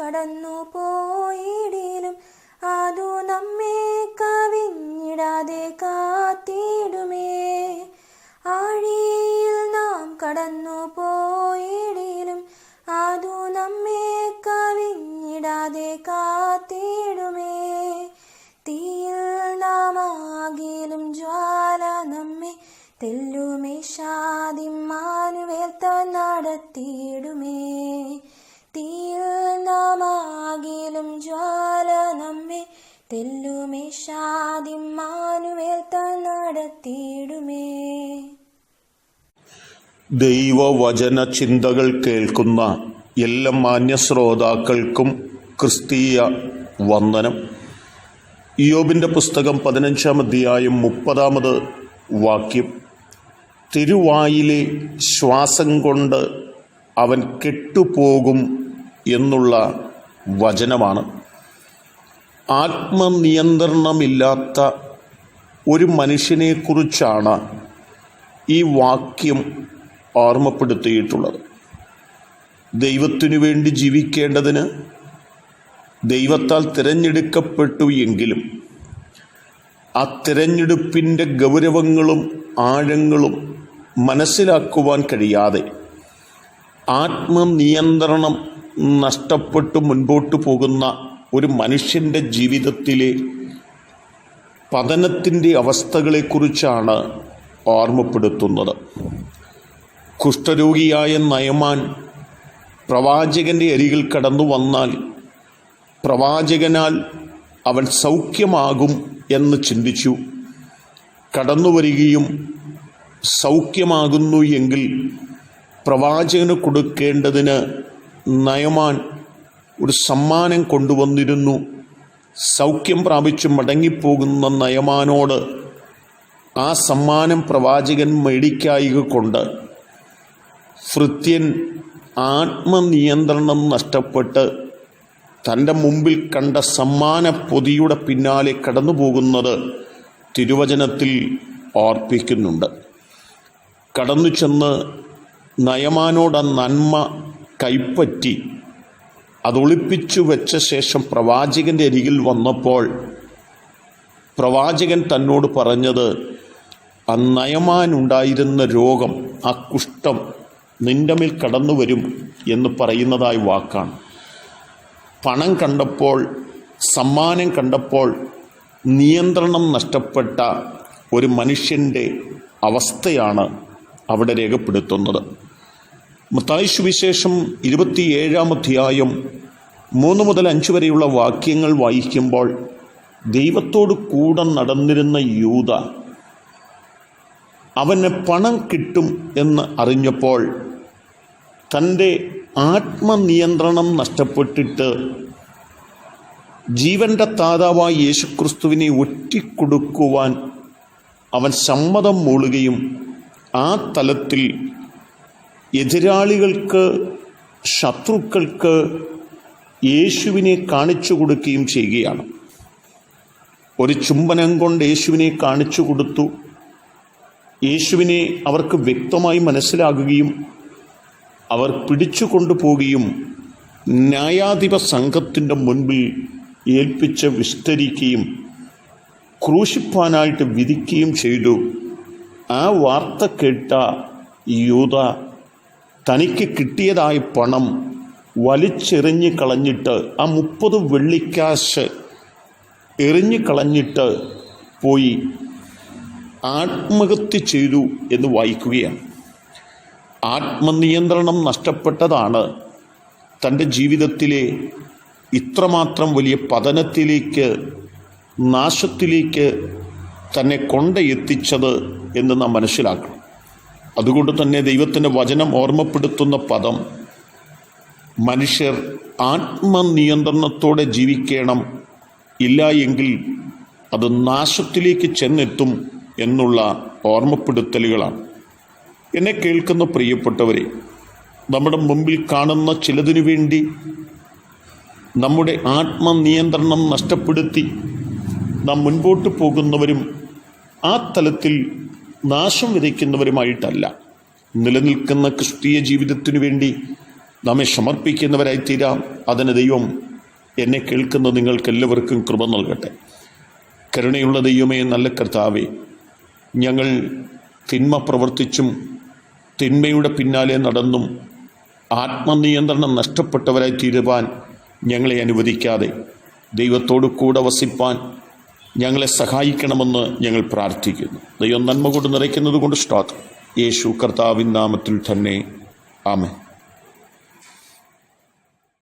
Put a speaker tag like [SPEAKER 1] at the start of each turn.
[SPEAKER 1] കടന്നു പോയിടിലും അതു നമ്മെ കവിഞ്ഞിടാതെ കാത്തിടുമേ. ആഴിയിൽ നാം കടന്നു പോയിടിലും അതു നമ്മെ കവിഞ്ഞിടാതെ കാത്തിടുമേ. തീയിൽ നാം ആകിലും ജ്വാല നമ്മെ തെല്ലുമേ. ഷാദിമാനുവേൽ താൻ നടത്തിയിടുമേ. നമ്മെ തെല്ലുമേ ഷാദിമാനുവേൽ താൻ നടത്തിയിടുമേ.
[SPEAKER 2] ദൈവവചന ചിന്തകൾ കേൾക്കുന്ന എല്ലാ മാന്യ ശ്രോതാക്കൾക്കും ക്രിസ്തീയ വന്ദനം. യോബിന്റെ പുസ്തകം പതിനഞ്ചാം അധ്യായം മുപ്പതാമത് വാക്യം. തിരുവായിലെ ശ്വാസം കൊണ്ട് അവൻ കെട്ടുപോകും എന്നുള്ള വചനമാണ്. ആത്മനിയന്ത്രണമില്ലാത്ത ഒരു മനുഷ്യനെക്കുറിച്ചാണ് ഈ വാക്യം ഓർമ്മപ്പെടുത്തിയിട്ടുള്ളത്. ദൈവത്തിനു വേണ്ടി ജീവിക്കേണ്ടതിന് ദൈവത്താൽ തിരഞ്ഞെടുക്കപ്പെട്ടു എങ്കിലും ആ തിരഞ്ഞെടുപ്പിന്റെ ഗൗരവങ്ങളും ആഴങ്ങളും മനസ്സിലാക്കുവാൻ കഴിയാതെ ആത്മനിയന്ത്രണം നഷ്ടപ്പെട്ടു മുൻപോട്ട് പോകുന്ന ഒരു മനുഷ്യന്റെ ജീവിതത്തിലെ പതനത്തിന്റെ അവസ്ഥകളെക്കുറിച്ചാണ് ഓർമ്മപ്പെടുത്തുന്നത്. കുഷ്ഠരോഗിയായ നയമാൻ പ്രവാചകന്റെ അരികിൽ കടന്നു വന്നാൽ പ്രവാചകനാൽ അവൻ സൗഖ്യമാകും എന്ന് ചിന്തിച്ചു. കടന്നു വരികയും സൗഖ്യമാകുന്നു എങ്കിൽ പ്രവാചകന് കൊടുക്കേണ്ടതിന് നയമാൻ ഒരു സമ്മാനം കൊണ്ടുവന്നിരുന്നു. സൗഖ്യം പ്രാപിച്ചു മടങ്ങിപ്പോകുന്ന നയമാനോട് ആ സമ്മാനം പ്രവാചകൻ മേടിക്കായിക കൊണ്ട് ഭൃത്യൻ ആത്മനിയന്ത്രണം നഷ്ടപ്പെട്ട് തന്റെ മുമ്പിൽ കണ്ട സമ്മാന പൊതിയുടെ പിന്നാലെ കടന്നു പോകുന്നത് തിരുവചനത്തിൽ ഓർപ്പിക്കുന്നുണ്ട്. കടന്നു ചെന്ന് നയമാനോട് നന്മ കൈപ്പറ്റി അതൊളിപ്പിച്ചു വെച്ച ശേഷം പ്രവാചകന്റെ അരികിൽ വന്നപ്പോൾ പ്രവാചകൻ തന്നോട് പറഞ്ഞത് ആ നയമാനുണ്ടായിരുന്ന രോഗം ആ കുഷ്ഠം നിന്റെ മേൽ കടന്നു വരും എന്ന് പറയുന്നതായി വാക്കാണ്. പണം കണ്ടപ്പോൾ സമ്മാനം കണ്ടപ്പോൾ നിയന്ത്രണം നഷ്ടപ്പെട്ട ഒരു മനുഷ്യന്റെ അവസ്ഥയാണ് അവിടെ രേഖപ്പെടുത്തുന്നത്. മത്തായി സുവിശേഷം ഇരുപത്തിയേഴാം അധ്യായം മൂന്ന് മുതൽ അഞ്ച് വരെയുള്ള വാക്യങ്ങൾ വായിക്കുമ്പോൾ ദൈവത്തോട് കൂടെ നടന്നിരുന്ന യൂത അവന് പണം കിട്ടും എന്ന് അറിഞ്ഞപ്പോൾ തന്റെ ആത്മനിയന്ത്രണം നഷ്ടപ്പെട്ടിട്ട് ജീവന്റെ താതാവായ യേശുക്രിസ്തുവിനെ ഒറ്റിക്കൊടുക്കുവാൻ അവൻ സമ്മതം മൂളുകയും ആ തലത്തിൽ എതിരാളികൾക്ക് ശത്രുക്കൾക്ക് യേശുവിനെ കാണിച്ചു കൊടുക്കുകയും ചെയ്യുകയാണ്. ഒരു ചുംബനം കൊണ്ട് യേശുവിനെ കാണിച്ചു കൊടുത്തു. യേശുവിനെ അവർക്ക് വ്യക്തമായി മനസ്സിലാകുകയും അവർ പിടിച്ചു കൊണ്ടുപോവുകയും ന്യായാധിപ സംഘത്തിന്റെ മുൻപിൽ ഏൽപ്പിച്ച് വിസ്തരിക്കുകയും ക്രൂശിപ്പാനായിട്ട് വിധിക്കുകയും ചെയ്തു. ആ വാർത്ത കേട്ട യൂത തനിക്ക് കിട്ടിയതായി പണം വലിച്ചെറിഞ്ഞ് കളഞ്ഞിട്ട് ആ മുപ്പത് വെള്ളിക്കാശ് എറിഞ്ഞു കളഞ്ഞിട്ട് പോയി ആത്മഹത്യ ചെയ്തു എന്ന് വായിക്കുകയാണ്. ആത്മനിയന്ത്രണം നഷ്ടപ്പെട്ടതാണ് തന്റെ ജീവിതത്തിലെ ഇത്രമാത്രം വലിയ പതനത്തിലേക്ക് നാശത്തിലേക്ക് തന്നെ കൊണ്ടെത്തിച്ചത് എന്ന് നാം മനസ്സിലാക്കണം. അതുകൊണ്ട് തന്നെ ദൈവത്തിന്റെ വചനം ഓർമ്മപ്പെടുത്തുന്ന പദം മനുഷ്യർ ആത്മനിയന്ത്രണത്തോടെ ജീവിക്കണം. ഇല്ല എങ്കിൽ അത് നാശത്തിലേക്ക് ചെന്നെത്തും എന്നുള്ള ഓർമ്മപ്പെടുത്തലുകളാണ്. എന്നെ കേൾക്കുന്ന പ്രിയപ്പെട്ടവരെ നമ്മുടെ മുമ്പിൽ കാണുന്ന ചിലതിനു വേണ്ടി നമ്മുടെ ആത്മനിയന്ത്രണം നഷ്ടപ്പെടുത്തി നാം മുൻപോട്ട് പോകുന്നവരും ആ തലത്തിൽ നാശം വിതയ്ക്കുന്നവരുമായിട്ടല്ല. നിലനിൽക്കുന്ന ക്രിസ്തീയ ജീവിതത്തിനു വേണ്ടി നമ്മെ സമർപ്പിക്കുന്നവരായി തീരാം അതിന് ദൈവം എന്നെ കേൾക്കുന്ന നിങ്ങൾക്കെല്ലാവർക്കും കൃപ നൽകട്ടെ. കരുണയുള്ള ദൈവമേ നല്ല കർത്താവേ ഞങ്ങൾ തിന്മ പ്രവർത്തിച്ചും തിന്മയുടെ പിന്നാലെ നടന്നും ആത്മനിയന്ത്രണം നഷ്ടപ്പെട്ടവരായി തീരുവാൻ ഞങ്ങളെ അനുവദിക്കാതെ ദൈവത്തോടു കൂടെ വസിപ്പാൻ ഞങ്ങളെ സഹായിക്കണമെന്ന് ഞങ്ങൾ പ്രാർത്ഥിക്കുന്നു. ദൈവം നന്മ കൊണ്ട് നിറയ്ക്കുന്നത് കൊണ്ട് സ്തോത്രം യേശു കർത്താവിൻ നാമത്തിൽ തന്നെ. ആമേ